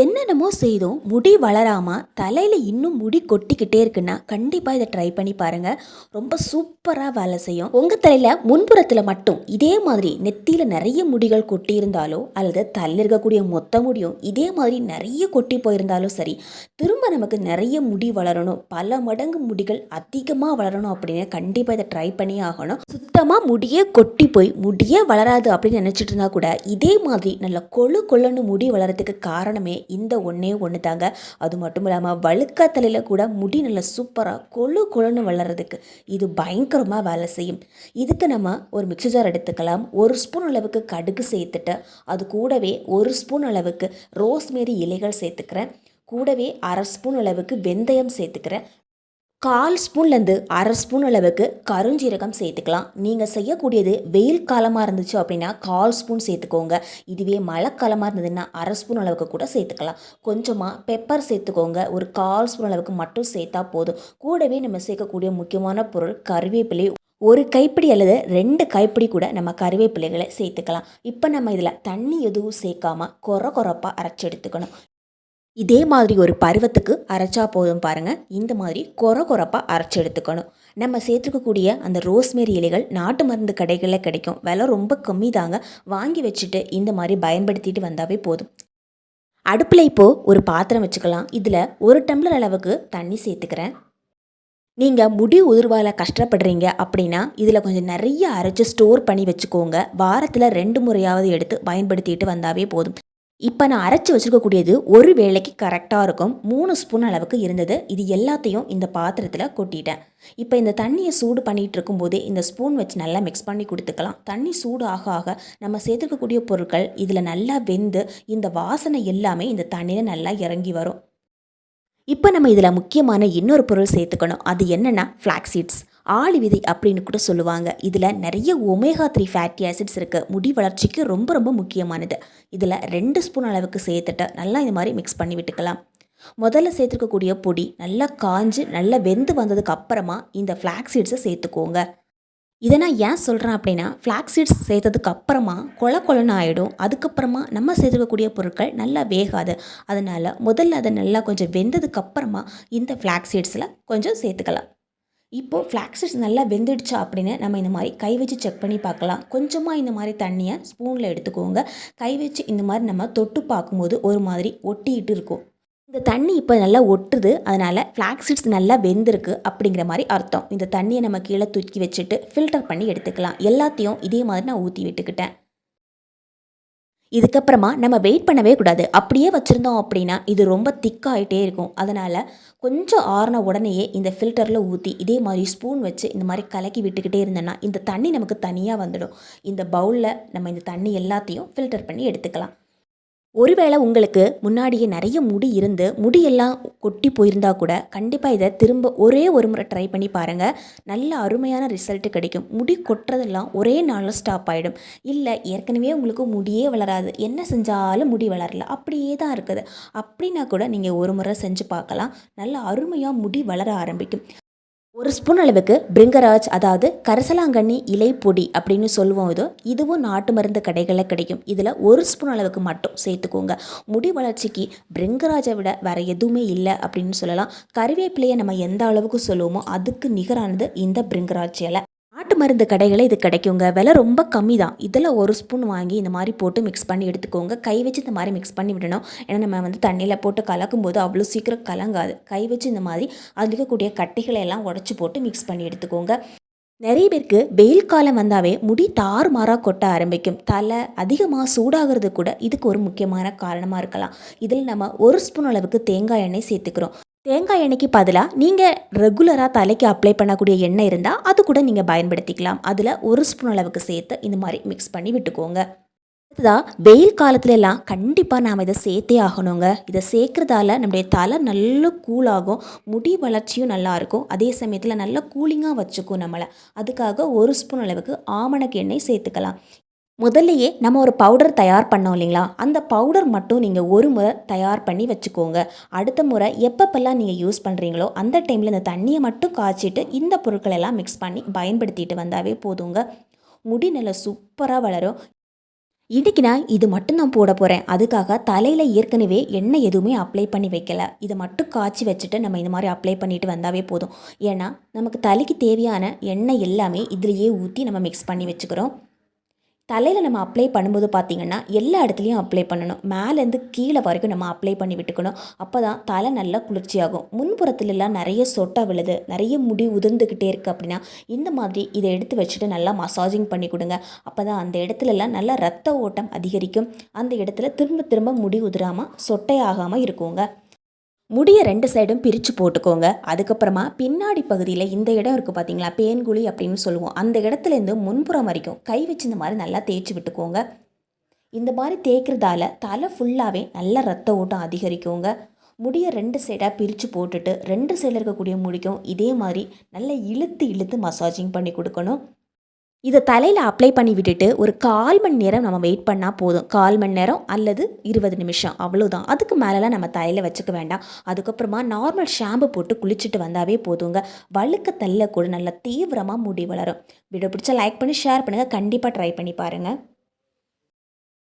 என்னென்னமோ செய்தும் முடி வளராமல் தலையில் இன்னும் முடி கொட்டிக்கிட்டே இருக்குன்னா கண்டிப்பாக இதை ட்ரை பண்ணி பாருங்கள் ரொம்ப சூப்பராக வேலை செய்யும். உங்கள் தலையில் முன்புறத்தில் மட்டும் இதே மாதிரி நெத்தியில் நிறைய முடிகள் கொட்டி இருந்தாலோ அல்லது தலையில் இருக்கக்கூடிய மொத்த முடியும் இதே மாதிரி நிறைய கொட்டி போயிருந்தாலும் சரி திரும்ப நமக்கு நிறைய முடி வளரணும். பல மடங்கு முடிகள் அதிகமாக வளரணும் அப்படின்னு கண்டிப்பாக இதை ட்ரை பண்ணி ஆகணும். சுத்தமாக முடியே கொட்டி போய் முடியே வளராது அப்படின்னு நினச்சிட்டு இருந்தால் கூட இதே மாதிரி நல்ல கொழு கொள்ளுன்னு முடி வளரத்துக்கு காரணமே இந்த ஒன்றே ஒன்று தாங்க அது மட்டும் இல்லாமல் வழுக்கா தலையில் கூட முடி நல்லா சூப்பராக கொழு கொழுன்னு வளர்கிறதுக்கு இது பயங்கரமாக வேலை செய்யும். இதுக்கு நம்ம ஒரு மிக்சர் ஜார் எடுத்துக்கலாம். ஒரு ஸ்பூன் அளவுக்கு கடுகு சேர்த்துட்டு அது கூடவே ஒரு ஸ்பூன் அளவுக்கு ரோஸ்மேரி இலைகள் சேர்த்துக்கிறேன். கூடவே அரை ஸ்பூன் அளவுக்கு வெந்தயம் சேர்த்துக்கிறேன். கால் ஸ்பூன்லேருந்து அரை ஸ்பூன் அளவுக்கு கருஞ்சீரகம் சேர்த்துக்கலாம். நீங்கள் செய்யக்கூடியது வெயில் காலமாக இருந்துச்சு அப்படின்னா கால் ஸ்பூன் சேர்த்துக்கோங்க. இதுவே மழைக்காலமாக இருந்ததுன்னா அரை ஸ்பூன் அளவுக்கு கூட சேர்த்துக்கலாம். கொஞ்சமாக பெப்பர் சேர்த்துக்கோங்க. ஒரு கால் ஸ்பூன் அளவுக்கு மட்டும் சேர்த்தா போதும். கூடவே நம்ம சேர்க்கக்கூடிய முக்கியமான பொருள் கருவேப்பிலை. ஒரு கைப்பிடி அல்லது ரெண்டு கைப்பிடி கூட நம்ம கருவேப்பிலைகளை சேர்த்துக்கலாம். இப்போ நம்ம இதில் தண்ணி எதுவும் சேர்க்காம கொர கொரப்பாக அரைச்சி எடுத்துக்கணும். இதே மாதிரி ஒரு பருவத்துக்கு அரைச்சா போதும் பாருங்கள் இந்த மாதிரி கொர கொரப்பாக அரைச்சி எடுத்துக்கணும். நம்ம சேர்த்துக்கக்கூடிய அந்த ரோஸ்மேரி இலைகள் நாட்டு மருந்து கடைகளில் கிடைக்கும். விலை ரொம்ப கம்மி தாங்க. வாங்கி வச்சுட்டு இந்த மாதிரி பயன்படுத்திட்டு வந்தாவே போதும். அடுப்பில் இப்போது ஒரு பாத்திரம் வச்சுக்கலாம். இதில் ஒரு டம்ளர் அளவுக்கு தண்ணி சேர்த்துக்கிறேன். நீங்கள் முடி உதிர்வால் கஷ்டப்படுறீங்க அப்படின்னா இதில் கொஞ்சம் நிறைய அரைச்சி ஸ்டோர் பண்ணி வச்சுக்கோங்க. வாரத்தில் ரெண்டு முறையாவது எடுத்து பயன்படுத்திட்டு வந்தாவே போதும். இப்போ நான் அரைச்சி வச்சுருக்கக்கூடியது ஒரு வேளைக்கு கரெக்டாக இருக்கும். மூணு ஸ்பூன் அளவுக்கு இருந்தது. இது எல்லாத்தையும் இந்த பாத்திரத்தில் கொட்டிட்டேன். இப்போ இந்த தண்ணியை சூடு பண்ணிகிட்டு இருக்கும்போதே இந்த ஸ்பூன் வச்சு நல்லா மிக்ஸ் பண்ணி கொடுத்துக்கலாம். தண்ணி சூடு ஆக ஆக நம்ம சேர்த்துக்கக்கூடிய பொருட்கள் இதில் நல்லா வெந்து இந்த வாசனை எல்லாமே இந்த தண்ணியில் நல்லா இறங்கி வரும். இப்போ நம்ம இதில் முக்கியமான இன்னொரு பொருள் சேர்த்துக்கணும். அது என்னென்னா ஃப்ளாக்ஸீட்ஸ் ஆளி விதை அப்படின்னு கூட சொல்லுவாங்க. இதில் நிறைய ஒமேகா த்ரீ ஃபேட்டி ஆசிட்ஸ் இருக்குது முடி வளர்ச்சிக்கு ரொம்ப ரொம்ப முக்கியமானது. இதில் ரெண்டு ஸ்பூன் அளவுக்கு சேர்த்துட்டு நல்லா இந்த மாதிரி மிக்ஸ் பண்ணி விட்டுக்கலாம். முதல்ல சேர்த்துருக்கக்கூடிய பொடி நல்லா காஞ்சு நல்லா வெந்து வந்ததுக்கு அப்புறமா இந்த ஃப்ளாக்ஸீட்ஸை சேர்த்துக்கோங்க. இதை நான் ஏன் சொல்கிறேன் அப்படின்னா ஃப்ளாக் சீட்ஸ் சேர்த்ததுக்கு அப்புறமா கொல கொலன்னு ஆகிடும் அதுக்கப்புறமா நம்ம சேர்த்துக்கக்கூடிய பொருட்கள் நல்லா வேகாது. அதனால் முதல்ல அதை நல்லா கொஞ்சம் வெந்ததுக்கு அப்புறமா இந்த ஃப்ளாக் சீட்ஸில் கொஞ்சம் சேர்த்துக்கலாம். இப்போது ஃப்ளாக் சீட்ஸ் நல்லா வெந்துடுச்சா அப்படின்னு நம்ம இந்த மாதிரி கை வச்சு செக் பண்ணி பார்க்கலாம். கொஞ்சமாக இந்த மாதிரி தண்ணியை ஸ்பூனில் எடுத்துக்கோங்க. கை வச்சு இந்த மாதிரி நம்ம தொட்டு பார்க்கும்போது ஒரு மாதிரி ஒட்டிக்கிட்டு இருக்கும். இந்த தண்ணி இப்போ நல்லா ஒட்டுது. அதனால் ஃப்ளாக்ஸிட்ஸ் நல்லா வெந்திருக்கு அப்படிங்கிற மாதிரி அர்த்தம். இந்த தண்ணியை நம்ம கீழே தூக்கி வச்சுட்டு ஃபில்டர் பண்ணி எடுத்துக்கலாம். எல்லாத்தையும் இதே மாதிரி நான் ஊற்றி விட்டுக்கிட்டேன். இதுக்கப்புறமா நம்ம வெயிட் பண்ணவே கூடாது. அப்படியே வச்சுருந்தோம் அப்படின்னா இது ரொம்ப திக்காகிட்டே இருக்கும். அதனால் கொஞ்சம் ஆறின உடனேயே இந்த ஃபில்டரில் ஊற்றி இதே மாதிரி ஸ்பூன் வச்சு இந்த மாதிரி கலக்கி விட்டுக்கிட்டே இருந்தோன்னா இந்த தண்ணி நமக்கு தனியாக வந்துடும். இந்த பவுலில் நம்ம இந்த தண்ணி எல்லாத்தையும் ஃபில்டர் பண்ணி எடுத்துக்கலாம். ஒருவேளை உங்களுக்கு முன்னாடியே நிறைய முடி இருந்து முடியெல்லாம் கொட்டி போயிருந்தா கூட கண்டிப்பாக இதை திரும்ப ஒரே ஒரு முறை ட்ரை பண்ணி பாருங்கள் நல்ல அருமையான ரிசல்ட் கிடைக்கும். முடி கொட்டுறதெல்லாம் ஒரே நாளில் ஸ்டாப் ஆகிடும் இல்லை ஏற்கனவே உங்களுக்கு முடியே வளராது. என்ன செஞ்சாலும் முடி வளரல. அப்படியே தான் இருக்குது. அப்படின்னா கூட நீங்கள் ஒரு முறை செஞ்சு பார்க்கலாம். நல்ல அருமையாக முடி வளர ஆரம்பிக்கும். ஒரு ஸ்பூன் அளவுக்கு பிரிங்கராஜ் அதாவது கரசலாங்கண்ணி இலை பொடி அப்படின்னு சொல்லுவோம் இதோ. இதுவும் நாட்டு மருந்து கடைகளில் கிடைக்கும். இதில் ஒரு ஸ்பூன் அளவுக்கு மட்டும் சேர்த்துக்கோங்க. முடி வளர்ச்சிக்கு பிரிங்கராஜை விட வேறு எதுவுமே இல்லை அப்படின்னு சொல்லலாம். கருவேப்பிலையை நம்ம எந்த அளவுக்கு சொல்லுவோமோ அதுக்கு நிகரானது இந்த பிரிங்கராஜ் இலை. நாட்டு மருந்து கடைகளில் இது கிடைக்குங்க. விலை ரொம்ப கம்மி தான் இதில் ஒரு ஸ்பூன் வாங்கி இந்த மாதிரி போட்டு மிக்ஸ் பண்ணி எடுத்துக்கோங்க. கை வச்சு இந்த மாதிரி மிக்ஸ் பண்ணி விடணும். ஏன்னா நம்ம வந்து தண்ணியில் போட்டு கலக்கும் போது அவ்வளோ சீக்கிரம் கலங்காது. கை வச்சு இந்த மாதிரி அதில் இருக்கக்கூடிய கட்டைகளை எல்லாம் உடச்சி போட்டு மிக்ஸ் பண்ணி எடுத்துக்கோங்க. நிறைய பேருக்கு வெயில் காலம் வந்தாவே முடி தாறுமாறாக கொட்ட ஆரம்பிக்கும். தலை அதிகமாக சூடாகிறது கூட இதுக்கு ஒரு முக்கியமான காரணமாக இருக்கலாம். இதில் நம்ம ஒரு ஸ்பூன் அளவுக்கு தேங்காய் எண்ணெய் சேர்த்துக்கிறோம். தேங்காய் எண்ணெய்க்கு பதிலாக நீங்கள் ரெகுலராக தலைக்கு அப்ளை பண்ணக்கூடிய எண்ணெய் இருந்தால் அது கூட நீங்கள் பயன்படுத்திக்கலாம். அதில் ஒரு ஸ்பூன் அளவுக்கு சேர்த்து இந்த மாதிரி மிக்ஸ் பண்ணி விட்டுக்கோங்க. அடுத்ததாக வெயில் காலத்துல எல்லாம் கண்டிப்பாக நாம் இதை சேர்த்தே ஆகணுங்க. இதை சேர்க்குறதால நம்முடைய தலை நல்ல கூலாகும் முடி வளர்ச்சியும் நல்லா இருக்கும். அதே சமயத்தில் நல்ல கூலிங்காக வச்சுக்கும் நம்மளை. அதுக்காக ஒரு ஸ்பூன் அளவுக்கு ஆமணக்கு எண்ணெய் சேர்த்துக்கலாம். முதல்லையே நம்ம ஒரு பவுடர் தயார் பண்ணோம் இல்லைங்களா? அந்த பவுடர் மட்டும் நீங்கள் ஒரு முறை தயார் பண்ணி வச்சுக்கோங்க. அடுத்த முறை எப்பப்பெல்லாம் நீங்கள் யூஸ் பண்ணுறீங்களோ அந்த டைமில் இந்த தண்ணியை மட்டும் காய்ச்சிட்டு இந்த பொருட்களெல்லாம் மிக்ஸ் பண்ணி பயன்படுத்திட்டு வந்தாவே போதுங்க. முடி நல்லா சூப்பராக வளரும். இன்றைக்கி நான் இது மட்டும் தான் போட போகிறேன் அதுக்காக தலையில் ஏற்கனவே எண்ணெய் எதுவுமே அப்ளை பண்ணி வைக்கல. இதை மட்டும் காய்ச்சி வச்சுட்டு நம்ம இந்த மாதிரி அப்ளை பண்ணிட்டு வந்தாவே போதும். ஏன்னா நமக்கு தலைக்கு தேவையான எண்ணெய் எல்லாமே இதுலேயே ஊற்றி நம்ம மிக்ஸ் பண்ணி வச்சுக்கிறோம். தலையில் நம்ம அப்ளை பண்ணும்போது பார்த்திங்கன்னா எல்லா இடத்துலையும் அப்ளை பண்ணணும். மேலேருந்து கீழே வரைக்கும் நம்ம அப்ளை பண்ணி விட்டுக்கணும். அப்போ தான் தலை நல்லா குளிர்ச்சியாகும். முன்புறத்துலலாம் நிறைய சொட்டை விழுது நிறைய முடி உதிர்ந்துக்கிட்டே இருக்குது அப்படின்னா இந்த மாதிரி இதை எடுத்து வச்சுட்டு நல்லா மசாஜிங் பண்ணி கொடுங்க. அப்போ தான் அந்த இடத்துலலாம் நல்லா ரத்த ஓட்டம் அதிகரிக்கும். அந்த இடத்துல திரும்ப திரும்ப முடி உதிராமல் சொட்டையாகாமல் இருக்குங்க. முடியை ரெண்டு சைடும் பிரித்து போட்டுக்கோங்க. அதுக்கப்புறமா பின்னாடி பகுதியில் இந்த இடம் இருக்குது பார்த்தீங்களா பேன்குழி அப்படின்னு சொல்லுவோம். அந்த இடத்துலேருந்து முன்புறம் வரைக்கும் கை வச்சு இந்த மாதிரி நல்லா தேய்ச்சி விட்டுக்கோங்க. இந்த மாதிரி தேய்க்கிறதால தலை ஃபுல்லாகவே நல்ல ரத்த ஓட்டம் அதிகரிக்குங்க. முடியை ரெண்டு சைடாக பிரித்து போட்டுட்டு ரெண்டு சைடில் இருக்கக்கூடிய முடிக்கும் இதே மாதிரி நல்லா இழுத்து இழுத்து மசாஜிங் பண்ணி கொடுக்கணும். இதை தலையில் அப்ளை பண்ணி விட்டுட்டு ஒரு கால் மணி நேரம் நம்ம வெயிட் பண்ணால் போதும். கால் மணி நேரம் அல்லது இருபது நிமிஷம். அவ்வளோதான் அதுக்கு மேலெலாம் நம்ம தலையில் வச்சுக்க வேண்டாம். அதுக்கப்புறமா நார்மல் ஷாம்பு போட்டு குளிச்சுட்டு வந்தாவே போதுங்க. வழுக்க தள்ள கூட நல்லா தீவிரமாக முடி வளரும். வீடியோ பிடிச்சா லைக் பண்ணி ஷேர் பண்ணுங்கள் கண்டிப்பாக ட்ரை பண்ணி பாருங்கள்